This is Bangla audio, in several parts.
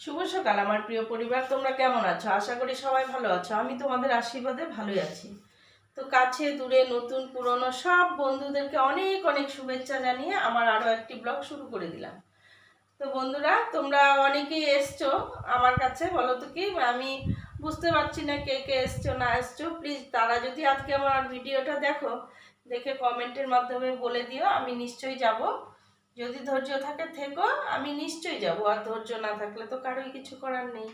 শুভ সকাল, আমার প্রিয় পরিবার, তোমরা কেমন আছো? আশা করি সবাই ভালো আছো। আমি তোমাদের আশীর্বাদে ভালোই আছি। তো কাছে দূরে নতুন পুরনো সব বন্ধুদেরকে অনেক অনেক শুভেচ্ছা জানিয়ে আমার আরও একটি ব্লগ শুরু করে দিলাম। তো বন্ধুরা, তোমরা অনেকেই এসছো আমার কাছে বলো তো কি? আমি বুঝতে পারছি না কে কে এসছো, না এসছো। প্লিজ তারা যদি আজকে আমার ভিডিওটা দেখো, দেখে কমেন্টের মাধ্যমে বলে দিও, আমি নিশ্চয়ই যাব। যদি ধৈর্য থাকে, থেকো, আমি নিশ্চয়ই যাব। আর ধৈর্য না থাকলে তো কারোই কিছু করার নেই।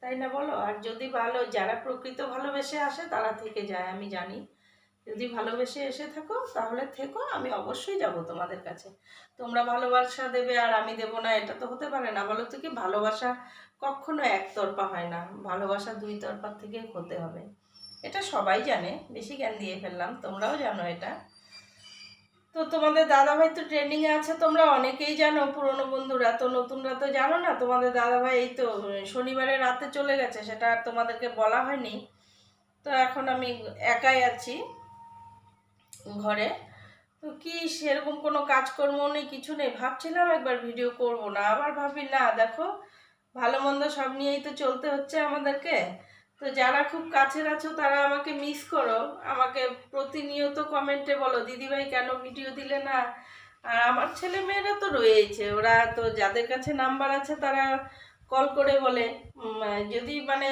তাই না বলো? আর যদি ভালো, যারা প্রকৃত ভালোবেসে আসে, তারা থেকে যায়, আমি জানি। যদি ভালোবেসে এসে থাকো, তাহলে থেকো, আমি অবশ্যই যাব তোমাদের কাছে। তোমরা ভালোবাসা দেবে আর আমি দেবো না, এটা তো হতে পারে না। বলো তো কি, ভালোবাসা কখনো একতরফা হয় না। ভালোবাসা দুই তরফার থেকে হতে হবে। এটা সবাই জানে, বেশি জ্ঞান দিয়ে ফেললাম, তোমরাও জানো এটা। তো তোমাদের দাদাভাই তো ট্রেন্ডিংয়ে আছে, তোমরা অনেকেই জানো পুরনো বন্ধুরা। তো নতুনরা তো জানো না, তোমাদের দাদাভাই এই তো শনিবারে রাতে চলে গেছে, সেটা আর তোমাদেরকে বলা হয়নি। তো এখন আমি একাই আছি ঘরে। তো কি, সেরকম কোনো কাজকর্ম নেই, কিছু নেই। ভাবছিলাম একবার ভিডিও করব না, আবার ভাবি, না, দেখো, ভালো মন্দ সব নিয়েই তো চলতে হচ্ছে আমাদেরকে। তো যারা খুব কাছের আছো, তারা আমাকে মিস করো। আমাকে প্রতিনিয়ত কমেন্টে বলো, দিদিভাই, কেন ভিডিও দিলে না? আর আমার ছেলে মেয়েরা তো রয়েছে ওরা তো যাদের কাছে নাম্বার আছে, তারা কল করে বলে। যদি মানে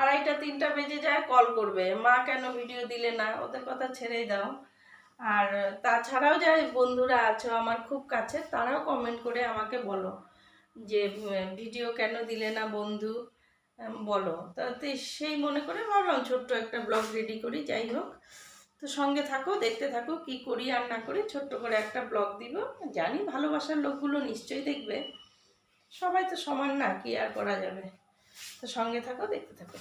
আড়াইটা, তিনটা বেজে যায় কল করবে। মা, কেন ভিডিও দিলে না? ওদের কথা ছেড়েই দাও। আর তাছাড়াও যারা বন্ধুরা আছো, আমার খুব কাছে তারাও কমেন্ট করে আমাকে বলো যে ভিডিও কেন দিলে না বন্ধু? বলো। তাতে সেই মনে করে ভাবলাম ছোট্ট একটা ব্লগ রেডি করি, যাই হোক। তো সঙ্গে থাকো, দেখতে থাকো কি করি আর না করি, ছোট্ট করে একটা ব্লগ দিব। জানি ভালোবাসার লোকগুলো নিশ্চয়ই দেখবে। সবাই তো সমান না, কি আর করা যাবে? তো সঙ্গে থাকো, দেখতে থাকো।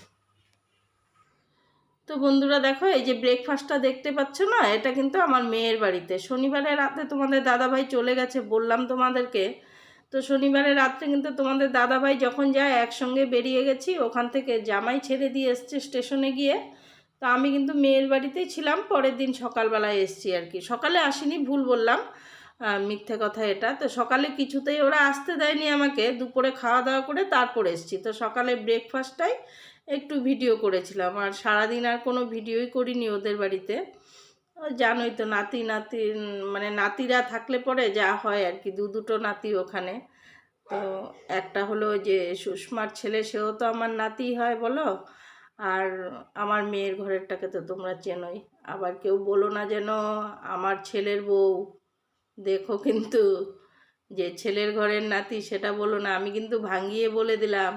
তো বন্ধুরা দেখো, এই যে ব্রেকফাস্টটা দেখতে পাচ্ছ না, এটা কিন্তু আমার মেয়ের বাড়িতে। শনিবারে রাতে তোমাদের দাদাভাই চলে গেছে, বললাম তোমাদেরকে। তো শনিবারে রাত্রে কিন্তু তোমাদের দাদাভাই যখন যায়, একসঙ্গে বেরিয়ে গেছি, ওখান থেকে জামাই ছেড়ে দিয়ে এসছে স্টেশনে গিয়ে। তো আমি কিন্তু মেয়ের বাড়িতেই ছিলাম, পরের দিন সকালবেলায় এসছি আর কি। সকালে আসিনি, ভুল বললাম মিথ্যে কথা এটা। তো সকালে কিছুতেই ওরা আসতে দেয়নি আমাকে, দুপুরে খাওয়া দাওয়া করে তারপর এসছি। তো সকালে ব্রেকফাস্টটাই একটু ভিডিও করেছিলাম, আর সারাদিন আর কোনো ভিডিওই করিনি ওদের বাড়িতে। জানোই তো নাতি নাতি মানে নাতিরা থাকলে পরে যা হয় আর কি, দু দুটো নাতি ওখানে। তো একটা হলো যে সুষমার ছেলে, সেও তো আমার নাতি হয় বলো, আর আমার মেয়ের ঘরেরটাকে তো তোমরা চেনোই। আবার কেউ বলো না যেন আমার ছেলের বউ। দেখো কিন্তু যে ছেলের ঘরের নাতি সেটা বলো না, আমি কিন্তু ভাঙিয়ে বলে দিলাম,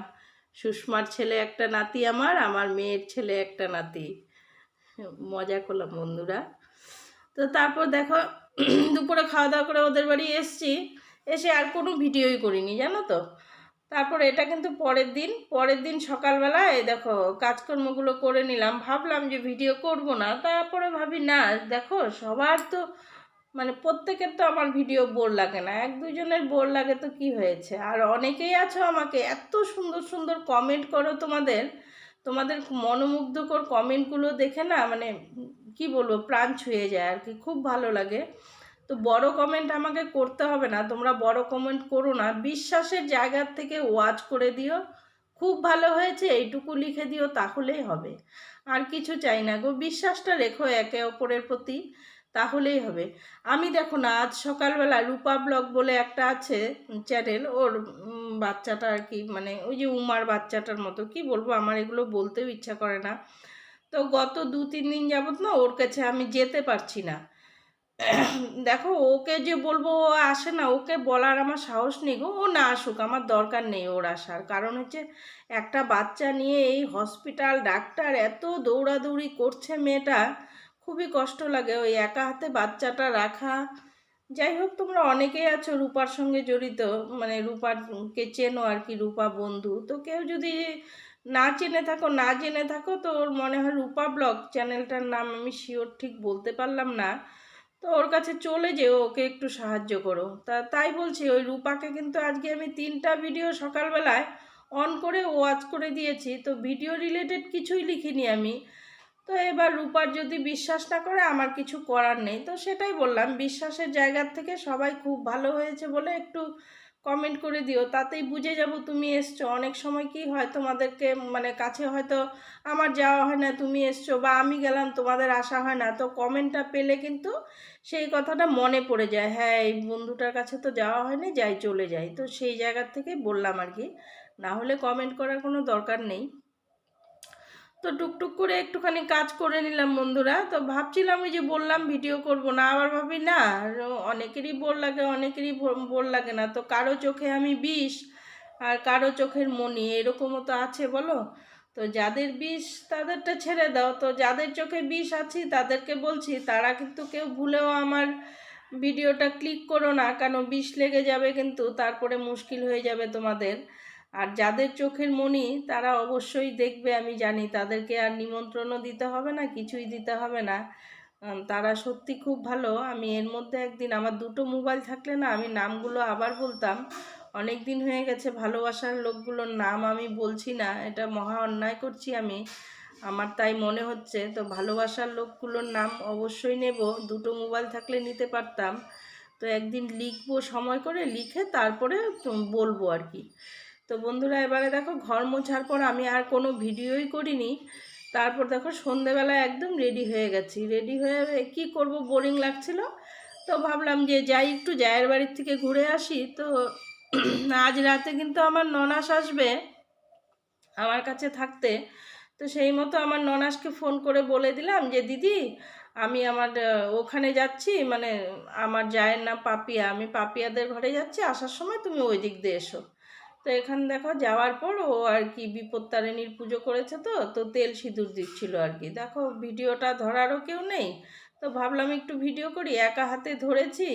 সুষমার ছেলে একটা নাতি আমার আমার মেয়ের ছেলে একটা নাতি। মজা করলাম বন্ধুরা। তো তারপর দেখো, দুপুরে খাওয়া দাওয়া করে ওদের বাড়ি এসছি। এসে আর কোনো ভিডিওই করিনি, জানো তো? তারপর এটা কিন্তু পরের দিন। পরের দিন সকালবেলায় দেখো, কাজকর্মগুলো করে নিলাম। ভাবলাম যে ভিডিও করব না, তারপরে ভাবি, না, দেখো, সবার তো মানে প্রত্যেকের তো আমার ভিডিও বোর লাগে না। এক দুজনের বোর লাগে তো কি হয়েছে? আর অনেকেই আছো আমাকে, এত সুন্দর সুন্দর কমেন্ট করো তোমাদের। তোমাদের মনোমুগ্ধকর কমেন্টগুলো দেখে না মানে কি বলব, প্রাণ ছুঁয়ে যায় আর কি, খুব ভালো লাগে। তো বড় কমেন্ট আমাকে করতে হবে না, তোমরা বড় কমেন্ট করো না, বিশ্বাসের জায়গার থেকে ওয়াচ করে দিও। খুব ভালো হয়েছে, এইটুকু লিখে দিও, তাহলেই হবে। আর কিছু চাই না গো, বিশ্বাসটা রেখো একে অপরের প্রতি। তাহলেই হবে। আমি দেখো না, আজ সকালবেলা রূপা ব্লগ বলে একটা আছে চ্যানেল, ওর বাচ্চাটা আর কি মানে ওই যে উমার বাচ্চাটার মতো, কি বলব, আমার এগুলো বলতেও ইচ্ছা করে না। তো গত দু, তিন দিন যাবত না ওর কাছে আমি যেতে পারছি না। দেখো, ওকে যে বলব ও আসে না, ওকে বলার আমার সাহস নেই গো, ও না আসুক, আমার দরকার নেই ওর আসার। কারণ হচ্ছে একটা বাচ্চা নিয়ে এই হসপিটাল, ডাক্তার, এত দৌড়াদৌড়ি করছে মেয়েটা খুবই কষ্ট লাগে ওই একা হাতে বাচ্চাটা রাখা। যাই হোক, তোমরা অনেকেই আছো রূপার সঙ্গে জড়িত মানে রূপারকে চেনো আর কি, রূপা বন্ধু। তো কেউ যদি না চেনে থাকো, না জেনে থাকো, তো ওর মনে হয় রূপা ব্লগ চ্যানেলটার নাম আমি শিওর ঠিক বলতে পারলাম না। তো ওর কাছে চলে যেও, ওকে একটু সাহায্য করো। তা তাই বলছি, ওই রূপাকে কিন্তু আজকে আমি তিনটা ভিডিও সকালবেলায় অন করে ওয়াচ করে দিয়েছি। তো ভিডিও রিলেটেড কিছুই লিখিনি আমি। তো এবার রূপার যদি বিশ্বাস না করে, আমার কিছু করার নেই। তো সেটাই বললাম, বিশ্বাসের জায়গার থেকে সবাই খুব ভালো হয়েছে বলে একটু কমেন্ট করে দিও। তাতেই বুঝে যাব তুমি এসছো। অনেক সময় কি হয় তোমাদেরকে মানে কাছে হয়তো আমার যাওয়া হয় না, তুমি এসছো বা আমি গেলাম, তোমাদের আসা হয় না। তো কমেন্টটা পেলে কিন্তু সেই কথাটা মনে পড়ে যায়। হ্যাঁ এই বন্ধুটার কাছে তো যাওয়া হয়নি, যাই চলে যাই। তো সেই জায়গার থেকে বললাম আর কি। না হলে কমেন্ট করার কোনো দরকার নেই। তো টুকটুক করে একটুখানি কাজ করে নিলাম বন্ধুরা। তো ভাবছিলাম ওই যে বললাম ভিডিও করব না, আবার ভাবি না অনেকেরই বোর লাগে, অনেকেরই বোর লাগে না। তো কারও চোখে আমি বিষ, আর কারও চোখের মণি এরকমও তো আছে বলো? তো যাদের বিষ তাদেরটা ছেড়ে দাও। তো যাদের চোখে বিষ আছি তাদেরকে বলছি, তারা কিন্তু কেউ ভুলেও আমার ভিডিওটা ক্লিক করো না, কেন বিষ লেগে যাবে কিন্তু তারপরে মুশকিল হয়ে যাবে তোমাদের। আর যাদের চোখের মণি তারা অবশ্যই দেখবে, আমি জানি। তাদেরকে আর নিমন্ত্রণও দিতে হবে না, কিছুই দিতে হবে না। তারা সত্যি খুব ভালো। আমি এর মধ্যে একদিন, আমার দুটো মোবাইল থাকলে না, আমি নামগুলো আবার বলতাম। অনেক দিন হয়ে গেছে, ভালোবাসার লোকগুলোর নাম আমি বলছি না। এটা মহা অন্যায় করছি আমি। আমার তাই মনে হচ্ছে, তো ভালোবাসার লোকগুলোর নাম অবশ্যই নেব। দুটো মোবাইল থাকলে নিতে পারতাম। তো একদিন লিখব, সময় করে লিখে তারপরে বলব আর কি। তো বন্ধুরা, এবারে দেখো ঘর মোছার পর আমি আর কোনো ভিডিওই করিনি। তারপর দেখো সন্ধেবেলা একদম রেডি হয়ে গেছি। রেডি হয়ে কি করব বোরিং লাগছিল। তো ভাবলাম যে যাই একটু জায়ের বাড়ির থেকে ঘুরে আসি। তো আজ রাতে কিন্তু আমার ননাস আসবে আমার কাছে থাকতে। তো সেই মতো আমার ননাসকে ফোন করে বলে দিলাম যে, দিদি, আমি আমার ওখানে যাচ্ছি। মানে আমার জায়ের নাম পাপিয়া। আমি পাপিয়াদের ঘরে যাচ্ছি। আসার সময় তুমি ওই দিক দিয়ে এসো। তো এখানে দেখো যাওয়ার পর ও আর কি বিপত্তারিণীর পুজো করেছে তো তো তেল সিঁদুর দিচ্ছিল আর কি। দেখো ভিডিওটা ধরারও কেউ নেই, তো ভাবলাম একটু ভিডিও করি, একা হাতে ধরেছি।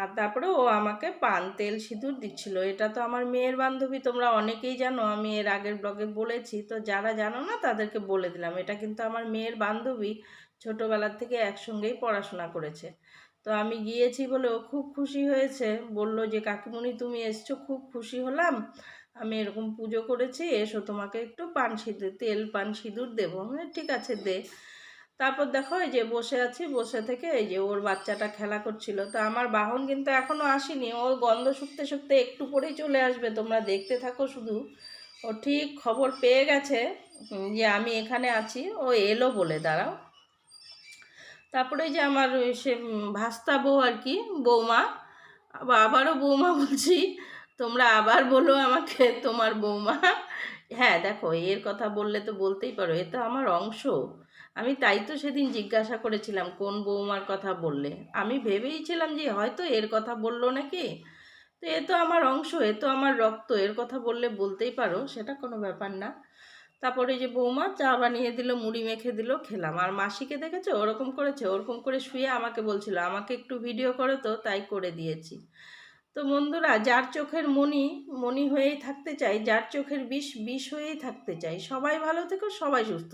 আর তারপরে ও আমাকে পান তেল সিঁদুর দিচ্ছিল। এটা তো আমার মেয়ের বান্ধবী, তোমরা অনেকেই জানো, আমি এর আগের ব্লগে বলেছি, তো যারা জানো না তাদেরকে বলে দিলাম। এটা কিন্তু আমার মেয়ের বান্ধবী ছোটোবেলার থেকে একসঙ্গেই পড়াশোনা করেছে। তো আমি গিয়েছি বলে ও খুব খুশি হয়েছে। বলল যে, কাকিমণি, তুমি এসছো, খুব খুশি হলাম। আমি এরকম পুজো করেছি, এসো তোমাকে একটু পান সিঁদুর, তেল, পান সিঁদুর দেবো। ঠিক আছে, দে। তারপর দেখো, এই যে বসে আছি, বসে থেকে এই যে ওর বাচ্চাটা খেলা করছিল। তো আমার বাহন কিন্তু এখনও আসেনি। ওর গন্ধ শুকতে শুকতে একটু পরেই চলে আসবে, তোমরা দেখতে থাকো শুধু। ও ঠিক খবর পেয়ে গেছে যে, আমি এখানে আছি। ও এলো বলে, দাঁড়াও। তারপরে যে আমার সে ভাস্তা বউ আর কি, বৌমা। আবার আবারও বৌমা বলছি, তোমরা আবার বলো আমাকে তোমার বৌমা। হ্যাঁ দেখো, এর কথা বললে তো বলতেই পারো, এ তো আমার অংশ। আমি তাই তো সেদিন জিজ্ঞাসা করেছিলাম, কোন বৌমার কথা বললে? আমি ভেবেইছিলাম যে হয়তো এর কথা বলল নাকি। তো এ তো আমার অংশ, এ তো আমার রক্ত, এর কথা বললে বলতেই পারো, সেটা কোনো ব্যাপার না। তারপরে যে বৌমা চা বানিয়ে দিল, মুড়ি মেখে দিল, খেলাম। আর মাসিকে দেখেছ? ওরকম করেছে, ওরকম করে শুয়ে আমাকে বলছিল, আমাকে একটু ভিডিও করো তো, তাই করে দিয়েছি। তো বন্ধুরা, যার চোখের মনি মনি হয়েই থাকতে চাই, যার চোখের বিষ বিষ হয়েই থাকতে চাই। সবাই ভালো থেকো, সবাই সুস্থ